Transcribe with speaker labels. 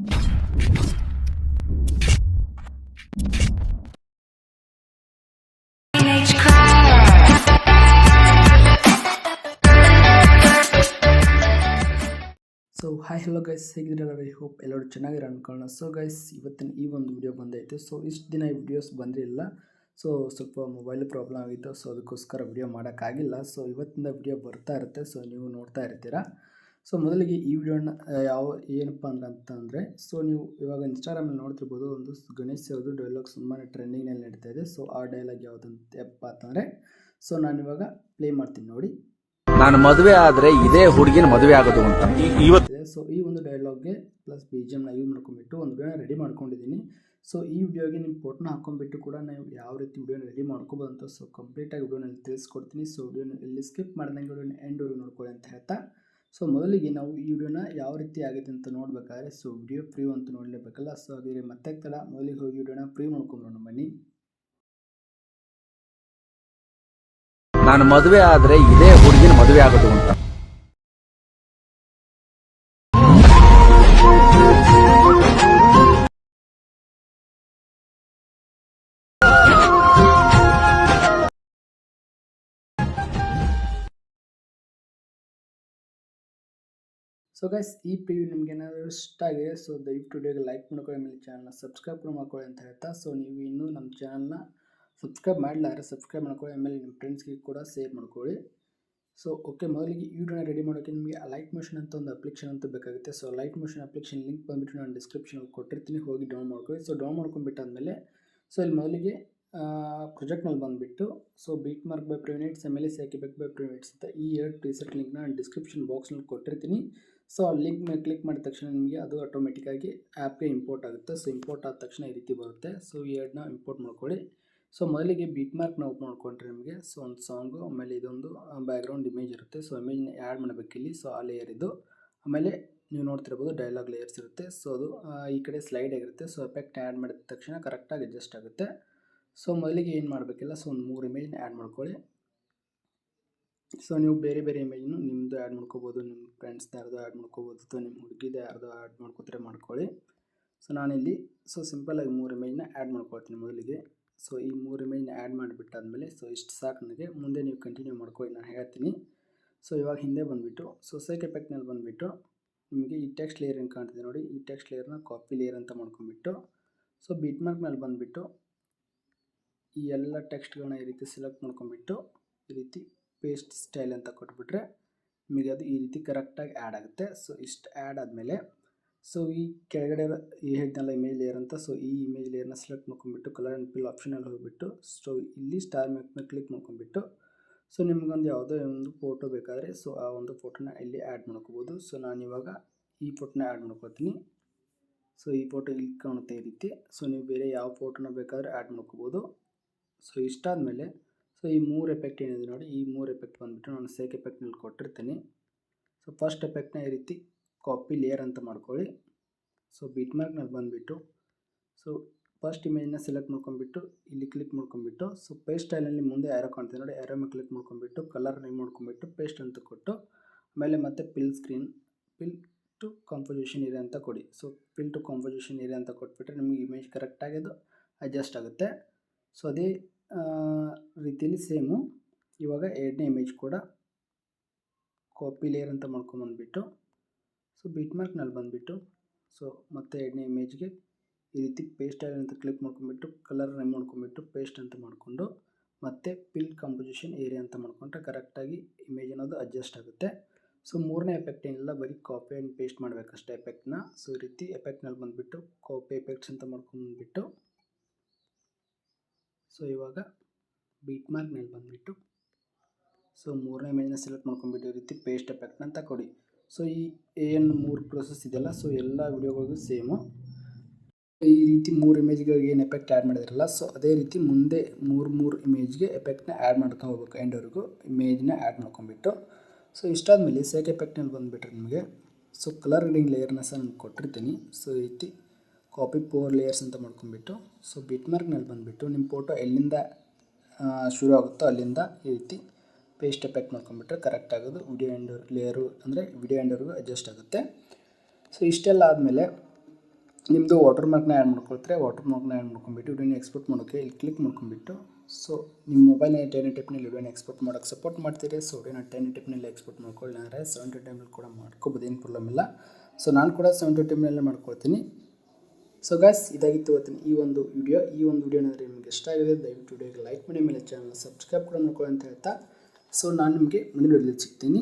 Speaker 1: So hi hello guys ಹೇಗಿದ್ದೀರಲ್ಲ I hope ಎಲ್ಲರೂ ಚೆನ್ನಾಗಿರೋ ಅನ್ಕೊಳ್ಳೋಣ. ಸೊ ಗೈಸ್ ಇವತ್ತಿನ ಈ ಒಂದು ವಿಡಿಯೋ ಬಂದೈತೆ. ಸೊ ಇಷ್ಟು ದಿನ ಈ ವಿಡಿಯೋಸ್ ಬಂದಿರಲಿಲ್ಲ. ಸೊ ಸ್ವಲ್ಪ ಮೊಬೈಲ್ ಪ್ರಾಬ್ಲಮ್ ಆಗಿತ್ತು. ಸೊ ಅದಕ್ಕೋಸ್ಕರ ವಿಡಿಯೋ ಮಾಡೋಕ್ಕಾಗಿಲ್ಲ. ಸೊ ಇವತ್ತಿಂದ ವಿಡಿಯೋ ಬರ್ತಾ ಇರುತ್ತೆ. ಸೊ ನೀವು ನೋಡ್ತಾ ಇರ್ತೀರಾ? ಸೊ ಮೊದಲಿಗೆ ಈ ವಿಡಿಯೋನ ಯಾವ ಏನಪ್ಪ ಅಂದ್ರೆ ಅಂತಂದರೆ ಸೊ ನೀವು ಇವಾಗ ಇನ್ಸ್ಟಾಗ್ರಾಮಲ್ಲಿ ನೋಡ್ತಿರ್ಬೋದು ಒಂದು ಗಣೇಶ್ ಅವ್ರದ್ದು ಡೈಲಾಗ್ ತುಂಬಾ ಟ್ರೆಂಡಿಂಗ್ನಲ್ಲಿ ನಡೀತಾ ಇದೆ. ಸೊ ಆ ಡೈಲಾಗ್ ಯಾವುದಂತ ಯಪ್ಪ ಅಂತಂದರೆ ಸೊ ನಾನಿವಾಗ ಪ್ಲೇ ಮಾಡ್ತೀನಿ ನೋಡಿ.
Speaker 2: ನಾನು ಮದುವೆ ಆದರೆ ಇದೇ ಹುಡುಗಿನ ಮದುವೆ ಆಗೋದು ಅಂತ. ಇವತ್ತು
Speaker 1: ಸೊ ಈ ಒಂದು ಡೈಲಾಗ್ಗೆ ಪ್ಲಸ್ ಬಿ ಜಿ ಎಮ್ನ ಯೂಸ್ ಮಾಡ್ಕೊಂಡ್ಬಿಟ್ಟು ಒಂದು ವಿಡಿಯೋನ ರೆಡಿ ಮಾಡ್ಕೊಂಡಿದ್ದೀನಿ. ಸೊ ಈ ವಿಡಿಯೋಗೆ ನಿಮ್ಮ ಫೋಟೋನ ಹಾಕೊಂಡ್ಬಿಟ್ಟು ಕೂಡ ನಾವು ಯಾವ ರೀತಿ ವಿಡಿಯೋನ ರೆಡಿ ಮಾಡ್ಕೋಬೋದು ಅಂತ ಸೊ ಕಂಪ್ಲೀಟಾಗಿ ವಿಡಿಯೋನಲ್ಲಿ ತಿಳಿಸ್ಕೊಡ್ತೀನಿ. ಸೊ ವಿಡಿಯೋನ ಇಲ್ಲಿ ಸ್ಕಿಪ್ ಮಾಡ್ದಂಗೆ ವಿಡಿಯೋನ ಎಂಡ್ವರೆಗೂ ನೋಡ್ಕೊಳ್ಳಿ ಅಂತ ಹೇಳ್ತಾ ಸೊ ಮೊದಲಿಗೆ ನಾವು ಈ ವಿಡಿಯೋನ ಯಾವ ರೀತಿ ಆಗಿದೆ ಅಂತ ನೋಡಬೇಕಾದ್ರೆ, ಸೊ ವಿಡಿಯೋ ಫ್ರೀ ಅಂತ ನೋಡಲೇಬೇಕಲ್ಲ? ಸೊ ಹಾಗಿದ್ರೆ ಮತ್ತೆ ತಡ, ಮೊದಲಿಗೆ ಹೋಗಿ ವಿಡಿಯೋನ ಫ್ರೀ ಮಾಡ್ಕೊಂಬರೋಣ ಬನ್ನಿ.
Speaker 2: ನಾನು ಮದುವೆ ಆದ್ರೆ ಇದೇ ಹುಡುಗಿನ ಮದುವೆ ಆಗೋದು ಅಂತ.
Speaker 1: ಸೊ ಗೈಸ್ ಈ ಪ್ರಿವ್ಯೂ ನಿಮ್ಗೆ ಏನಾದರೂ ಇಷ್ಟ ಆಗಿದೆ ಸೊ ದಯವಿಟ್ಟು ವಿಡಿಯೋಗೆ ಲೈಕ್ ಮಾಡ್ಕೊಳ್ಳಿ, ಆಮೇಲೆ ಚಾನಲ್ನ ಸಬ್ಸ್ಕ್ರೈಬ್ ಕೂಡ ಮಾಡ್ಕೊಳ್ಳಿ ಅಂತ ಹೇಳ್ತಾ. ಸೊ ನೀವು ಇನ್ನೂ ನಮ್ಮ ಚಾನಲ್ನ ಸಬ್ಸ್ಕ್ರೈಬ್ ಮಾಡಲಾರೆ ಸಬ್ಸ್ಕ್ರೈಬ್ ಮಾಡ್ಕೊಳ್ಳಿ, ಆಮೇಲೆ ನಿಮ್ಮ ಫ್ರೆಂಡ್ಸ್ಗೆ ಕೂಡ ಶೇರ್ ಮಾಡ್ಕೊಳ್ಳಿ. ಸೊ ಓಕೆ ಮೊದಲಿಗೆ ಈ ರೆಡಿ ಮಾಡೋಕ್ಕೆ ನಿಮಗೆ ಲೈಟ್ ಮೋಷನ್ ಅಂತ ಒಂದು ಅಪ್ಲಿಕೇಶನ್ ಅಂತ ಬೇಕಾಗುತ್ತೆ. So light motion application link ಬಂದುಬಿಟ್ಟು ನಾನು ಡಿಸ್ಕ್ರಿಪ್ಷನಲ್ಲಿ ಕೊಟ್ಟಿರ್ತೀನಿ, ಹೋಗಿ ಡೌನ್ ಮಾಡ್ಕೊಳ್ಳಿ. ಸೊ ಡೌನ್ ಮಾಡ್ಕೊಂಡ್ಬಿಟ್ಟಾದ್ಮೇಲೆ ಸೊ ಇಲ್ಲಿ ಮೊದಲಿಗೆ ಪ್ರೊಜೆಕ್ಟ್ನಲ್ಲಿ ಬಂದುಬಿಟ್ಟು ಸೊ ಬೀಟ್ ಮಾರ್ಕ್ ಬೈ ಪ್ರಿವಿನೇಟ್ಸ್ ಎಸ್ ಸ್ಯಾಕಿಬೇಕ್ ಬೈ ಪ್ರಿವಿನೇಟ್ಸ್ ಅಂತ ಈ ಎರಡು ಟೀಸರ್ಟ್ ಲಿಂಕ್ನ ನಾನು ಡಿಸ್ಕ್ರಿಪ್ಷನ್ ಬಾಕ್ಸ್ನಲ್ಲಿ ಕೊಟ್ಟಿರ್ತೀನಿ. ಸೊ ಆ ಲಿಂಕ್ ಮೇಲೆ ಕ್ಲಿಕ್ ಮಾಡಿದ ತಕ್ಷಣ ನಿಮಗೆ ಅದು ಆಟೋಮೆಟಿಕ್ಕಾಗಿ ಆ್ಯಪ್ಗೆ ಇಂಪೋರ್ಟ್ ಆಗುತ್ತೆ. ಸೊ ಇಂಪೋರ್ಟ್ ಆದ ತಕ್ಷಣ ಈ ರೀತಿ ಬರುತ್ತೆ. ಸೊ ಈ ಎರಡನ್ನ ಇಂಪೋರ್ಟ್ ಮಾಡ್ಕೊಳ್ಳಿ. ಸೊ ಮೊದಲಿಗೆ ಬೀಟ್ ಮಾರ್ಕ್ನ ಓಪನ್ ಮಾಡ್ಕೊಂಡ್ರೆ ನಿಮಗೆ ಸೊ ಒಂದು ಸಾಂಗು ಆಮೇಲೆ ಇದೊಂದು ಬ್ಯಾಕ್ಗ್ರೌಂಡ್ ಇಮೇಜ್ ಇರುತ್ತೆ. ಸೊ ಇಮೇಜ್ನ ಆ್ಯಡ್ ಮಾಡಬೇಕು ಇಲ್ಲಿ. ಸೊ ಆ ಲೇಯರ್ ಇದು. ಆಮೇಲೆ ನೀವು ನೋಡ್ತಿರ್ಬೋದು ಡೈಲಾಗ್ ಲೇಯರ್ಸ್ ಇರುತ್ತೆ. ಸೊ ಅದು ಈ ಕಡೆ ಸ್ಲೈಡ್ ಆಗಿರುತ್ತೆ. ಸೊ ಎಫೆಕ್ಟ್ ಆ್ಯಡ್ ಮಾಡಿದ ತಕ್ಷಣ ಕರೆಕ್ಟಾಗಿ ಅಡ್ಜಸ್ಟ್ ಆಗುತ್ತೆ. ಸೊ ಮೊದಲಿಗೆ ಏನು ಮಾಡಬೇಕಿಲ್ಲ? ಸೊ ಒಂದು ಮೂರು ಇಮೇಜ್ನ ಆ್ಯಡ್ ಮಾಡ್ಕೊಳ್ಳಿ. ಸೊ ನೀವು ಬೇರೆ ಬೇರೆ ಇಮೇಜ್ನು ನಿಮ್ಮದು ಆ್ಯಡ್ ಮಾಡ್ಕೋಬೋದು. ನಿಮ್ಮ ಫ್ರೆಂಡ್ಸ್ದು ಯಾರ್ದು ಆ್ಯಡ್ ಮಾಡ್ಕೋಬೋದು. ಅಥವಾ ನಿಮ್ಮ ಹುಡುಗಿದ ಯಾರ್ದು ಆ್ಯಡ್ ಮಾಡ್ಕೋತಾರೆ ಮಾಡ್ಕೊಳ್ಳಿ. ಸೊ ನಾನಿಲ್ಲಿ ಸೊ ಸಿಂಪಲಾಗಿ ಮೂರು ಇಮೇಜ್ನ ಆ್ಯಡ್ ಮಾಡ್ಕೊಳ್ತೀನಿ ಮೊದಲಿಗೆ. ಸೊ ಈ ಮೂರು ಇಮೇಜ್ನ ಆ್ಯಡ್ ಮಾಡಿಬಿಟ್ಟಾದ್ಮೇಲೆ ಸೊ ಇಷ್ಟು ಸಾಕು ನನಗೆ. ಮುಂದೆ ನೀವು ಕಂಟಿನ್ಯೂ ಮಾಡ್ಕೊಳ್ಳಿ, ನಾನು ಹೇಳ್ತೀನಿ. ಸೊ ಇವಾಗ ಹಿಂದೆ ಬಂದುಬಿಟ್ಟು ಸೊ ಸೇಕ್ ಎಫೆಕ್ಟ್ನಲ್ಲಿ ಬಂದುಬಿಟ್ಟು, ನಿಮಗೆ ಈ ಟೆಕ್ಸ್ಟ್ ಲೇಯರ್ ಏನು ಕಾಣ್ತಿದೆ ನೋಡಿ. ಈ ಟೆಕ್ಸ್ಟ್ ಲೇಯರ್ನ ಕಾಪಿ ಲೇಯರ್ ಅಂತ ಮಾಡ್ಕೊಂಡ್ಬಿಟ್ಟು ಸೊ ಬೀಟ್ ಮಾರ್ಕ್ ಮೇಲೆ ಬಂದುಬಿಟ್ಟು ಈ ಎಲ್ಲ ಟೆಕ್ಸ್ಟ್ಗಳನ್ನ ಈ ರೀತಿ ಸೆಲೆಕ್ಟ್ ಮಾಡ್ಕೊಂಡ್ಬಿಟ್ಟು ಈ ರೀತಿ ಪೇಸ್ಟ್ ಸ್ಟೈಲ್ ಅಂತ ಕೊಟ್ಬಿಟ್ರೆ ನಿಮಗೆ ಅದು ಈ ರೀತಿ ಕರೆಕ್ಟಾಗಿ ಆ್ಯಡ್ ಆಗುತ್ತೆ. ಸೊ ಇಷ್ಟು ಆ್ಯಡ್ ಆದಮೇಲೆ ಸೊ ಈ ಕೆಳಗಡೆ ಈ ಹೇಳ್ದಲ್ಲ ಇಮೇಜ್ ಲೇಯರ್ ಅಂತ ಸೊ ಈ ಇಮೇಜ್ ಲೇಯರ್ನ ಸೆಲೆಕ್ಟ್ ಮಾಡ್ಕೊಂಡ್ಬಿಟ್ಟು ಕಲರ್ ಆ್ಯಂಡ್ ಪಿಲ್ ಆಪ್ಷನಲ್ಲಿ ಹೋಗಿಬಿಟ್ಟು ಸೊ ಇಲ್ಲಿ ಸ್ಟಾರ್ ಮೇಲೆ ಕ್ಲಿಕ್ ಮಾಡ್ಕೊಂಡ್ಬಿಟ್ಟು ಸೊ ನಿಮಗೊಂದು ಯಾವುದೋ ಒಂದು ಫೋಟೋ ಬೇಕಾದರೆ ಸೊ ಆ ಒಂದು ಫೋಟೋನ ಇಲ್ಲಿ ಆ್ಯಡ್ ಮಾಡ್ಕೋಬೋದು. ಸೊ ನಾನು ಇವಾಗ ಈ ಫೋಟೋನ ಆ್ಯಡ್ ಮಾಡ್ಕೋತೀನಿ. ಸೊ ಈ ಫೋಟೋ ಇಲ್ಲಿ ಕಾಣುತ್ತೆ ಈ ರೀತಿ. ಸೊ ನೀವು ಬೇರೆ ಯಾವ ಫೋಟೋನ ಬೇಕಾದರೆ ಆ್ಯಡ್ ಮಾಡ್ಕೋಬೋದು. ಸೊ ಇಷ್ಟಾದಮೇಲೆ ಸೊ ಈ ಮೂರು ಎಫೆಕ್ಟ್ ಏನಿದೆ ನೋಡಿ, ಈ ಮೂರು ಎಫೆಕ್ಟ್ ಬಂದುಬಿಟ್ಟು ನಾನು ಸೇಕ್ ಎಫೆಕ್ಟ್ನಲ್ಲಿ ಕೊಟ್ಟಿರ್ತೀನಿ. ಸೊ ಫಸ್ಟ್ ಎಫೆಕ್ಟ್ನ ಈ ರೀತಿ ಕಾಪಿ ಲೇಯರ್ ಅಂತ ಮಾಡ್ಕೊಳ್ಳಿ. ಸೊ ಬಿಟ್ ಮಾರ್ಕ್ನಲ್ಲಿ ಬಂದುಬಿಟ್ಟು ಸೊ ಫಸ್ಟ್ ಇಮೇಜ್ನ ಸೆಲೆಕ್ಟ್ ಮಾಡ್ಕೊಂಡ್ಬಿಟ್ಟು, ಇಲ್ಲಿ ಕ್ಲಿಕ್ ಮಾಡ್ಕೊಂಡ್ಬಿಟ್ಟು ಸೊ ಪೇಸ್ಟ್ ಸ್ಟೈಲಲ್ಲಿ ಮುಂದೆ ಯಾರೋ ಕಾಣ್ತೀನಿ ನೋಡಿ ಯಾರೋ ಕ್ಲಿಕ್ ಮಾಡ್ಕೊಂಡ್ಬಿಟ್ಟು ಕಲರ್ ನೇಮ್ ಮಾಡ್ಕೊಂಡ್ಬಿಟ್ಟು ಪೇಸ್ಟ್ ಅಂತ ಕೊಟ್ಟು, ಆಮೇಲೆ ಮತ್ತೆ fill screen fill to composition area ಅಂತ ಕೊಡಿ. So fill to composition area ಅಂತ ಕೊಟ್ಬಿಟ್ರೆ ನಿಮಗೆ ಇಮೇಜ್ ಕರೆಕ್ಟಾಗಿದ್ದು ಅಡ್ಜಸ್ಟ್ ಆಗುತ್ತೆ. ಸೊ ಅದೇ ರೀತಿಯಲ್ಲಿ ಸೇಮು ಇವಾಗ ಎರಡನೇ ಇಮೇಜ್ ಕೂಡ ಕಾಪಿ ಲೇಯರ್ ಅಂತ ಮಾಡ್ಕೊಂಬಂದ್ಬಿಟ್ಟು ಸೊ ಬಿಟ್ ಮಾರ್ಕ್ನಲ್ಲಿ ಬಂದುಬಿಟ್ಟು ಸೊ ಮತ್ತೆ ಎರಡನೇ ಇಮೇಜ್ಗೆ ಈ ರೀತಿ ಪೇಸ್ಟ್ ಅಂತ ಕ್ಲಿಕ್ ಮಾಡ್ಕೊಂಡ್ಬಿಟ್ಟು ಕಲರ್ ರೆಮ್ ಮಾಡ್ಕೊಂಬಿಟ್ಟು ಪೇಸ್ಟ್ ಅಂತ ಮಾಡಿಕೊಂಡು, ಮತ್ತೆ ಪಿಲ್ ಕಂಪೋಸಿಷನ್ ಏರಿಯಾ ಅಂತ ಮಾಡ್ಕೊಂಡ್ರೆ ಕರೆಕ್ಟಾಗಿ ಇಮೇಜ್ ಅನ್ನೋದು ಅಡ್ಜಸ್ಟ್ ಆಗುತ್ತೆ. ಸೊ ಮೂರನೇ ಎಫೆಕ್ಟ್ ಏನಿಲ್ಲ, ಬರೀ ಕಾಪಿ ಆ್ಯಂಡ್ ಪೇಸ್ಟ್ ಮಾಡಬೇಕಷ್ಟೇ ಎಫೆಕ್ಟ್ನ ಸೊ ಈ ರೀತಿ ಎಫೆಕ್ಟ್ನಲ್ಲಿ ಬಂದುಬಿಟ್ಟು ಕಾಪಿ ಎಫೆಕ್ಟ್ಸ್ ಅಂತ ಮಾಡ್ಕೊಂಡ್ಬಿಟ್ಟು ಸೊ ಇವಾಗ ಬೀಟ್ ಮಾರ್ಕ್ನಲ್ಲಿ ಬಂದುಬಿಟ್ಟು ಸೊ ಮೂರನೇ ಇಮೇಜ್ನ ಸೆಲೆಕ್ಟ್ ಮಾಡ್ಕೊಂಡ್ಬಿಟ್ಟು ಈ ರೀತಿ ಪೇಸ್ಟ್ ಎಫೆಕ್ಟ್ ಅಂತ ಕೊಡಿ ಸೊ ಈ ಏನು ಮೂರು ಪ್ರೋಸೆಸ್ ಇದೆಯಲ್ಲ ಸೊ ಎಲ್ಲ ವಿಡಿಯೋಗಳಿಗೂ ಸೇಮು ಈ ರೀತಿ ಮೂರು ಇಮೇಜ್ಗಳಿಗೆ ಏನು ಎಫೆಕ್ಟ್ ಆ್ಯಡ್ ಮಾಡಿದ್ರಲ್ಲ ಸೊ ಅದೇ ರೀತಿ ಮುಂದೆ ಮೂರು ಮೂರು ಇಮೇಜ್ಗೆ ಎಫೆಕ್ಟ್ನ ಆ್ಯಡ್ ಮಾಡ್ಕೊಂಡು ಹೋಗ್ಬೇಕು ಎಂಡವರೆಗೂ ಇಮೇಜ್ನ ಆ್ಯಡ್ ಮಾಡ್ಕೊಂಡ್ಬಿಟ್ಟು. ಸೊ ಇಷ್ಟಾದಮೇಲೆ ಸೇಕ್ ಎಫೆಕ್ಟ್ನಲ್ಲಿ ಬಂದುಬಿಟ್ರೆ ನಿಮಗೆ ಸೊ ಕಲರ್ ರೀಡಿಂಗ್ ಲೇಯರ್ನ ಸಹ ನಾನು ಕೊಟ್ಟಿರ್ತೀನಿ. ಸೊ ಈ ರೀತಿ ಕಾಪಿ ಪೋರ್ ಲೇಯರ್ಸ್ ಅಂತ ಮಾಡ್ಕೊಂಡ್ಬಿಟ್ಟು ಸೊ ಬಿಟ್ ಮಾರ್ಕ್ನಲ್ಲಿ ಬಂದುಬಿಟ್ಟು ನಿಮ್ಮ ಫೋಟೋ ಎಲ್ಲಿಂದ ಶುರು ಆಗುತ್ತೋ ಅಲ್ಲಿಂದ ಈ ರೀತಿ ಪೇಸ್ಟ್ ಎಫೆಕ್ಟ್ ಮಾಡ್ಕೊಂಡ್ಬಿಟ್ರೆ ಕರೆಕ್ಟ್ ಆಗೋದು. ವಿಡಿಯೋ ಎಂಡ್ ಲೇಯರು ಅಂದರೆ ವಿಡಿಯೋ ಎಂಡರ್ಗೂ ಅಡ್ಜಸ್ಟ್ ಆಗುತ್ತೆ. ಸೊ ಇಷ್ಟೆಲ್ಲ ಆದಮೇಲೆ ನಿಮ್ಮದು ವಾಟರ್ ಮಾರ್ಕ್ನ ಆ್ಯಡ್ ಮಾಡ್ಕೊಳ್ತಾರೆ? ವಾಟರ್ ಮಾರ್ಕ್ನ ಆ್ಯಡ್ ಮಾಡ್ಕೊಂಡ್ಬಿಟ್ಟು ವಿಡಿಯೋನ ಎಕ್ಸ್ಪೋರ್ಟ್ ಮಾಡೋಕ್ಕೆ ಇಲ್ಲಿ ಕ್ಲಿಕ್ ಮಾಡ್ಕೊಂಡ್ಬಿಟ್ಟು ಸೊ ನಿಮ್ಮ ಮೊಬೈಲ್ನ ಟೆನ್ ಟಿಪ್ನಲ್ಲಿ ವಿಡಿಯೋನ ಎಕ್ಸ್ಪೋರ್ಟ್ ಮಾಡೋಕ್ಕೆ ಸಪೋರ್ಟ್ ಮಾಡ್ತೀರಿ. ಸೊ ವಿಡಿಯೋನ ಟೆನ್ ಟಿಪ್ನಲ್ಲಿ ಎಕ್ಸ್ಪೋರ್ಟ್ ಮಾಡ್ಕೊಳ್ಳಿ. ಅಂದರೆ ಸೆವೆಂಟಿ ಟೈಮಲ್ಲಿ ಕೂಡ ಮಾಡ್ಕೋಬೋದು, ಏನು ಪ್ರಾಬ್ಲಮ್ ಇಲ್ಲ. ಸೊ ನಾನು ಕೂಡ ಸೆವೆಂಟಿ ಟೈಮ್ನಲ್ಲೇ ಮಾಡ್ಕೊಳ್ತೀನಿ. ಸೊ ಗಾಯ್ಸ್ ಇದಾಗಿತ್ತು ಇವತ್ತಿನ ಈ ಒಂದು ವಿಡಿಯೋ ಈ ಒಂದು ವಿಡಿಯೋ ಅಂದರೆ ನಿಮಗೆ ಇಷ್ಟ ಆಗಿದೆ ದಯವಿಟ್ಟು ವಿಡಿಯೋಗೆ ಲೈಕ್ ಮಾಡಿ ಮೇಲೆ ಚಾನಲ್ ಸಬ್ಸ್ಕ್ರೈಬ್ ಕೂಡ ಮಾಡ್ಕೊಳ್ಳಿ ಅಂತ ಹೇಳ್ತಾ. ಸೊ ನಾನು ನಿಮಗೆ ಮುಂದಿನ ವಿಡಿಯೋದಲ್ಲಿ ಸಿಗ್ತೀನಿ.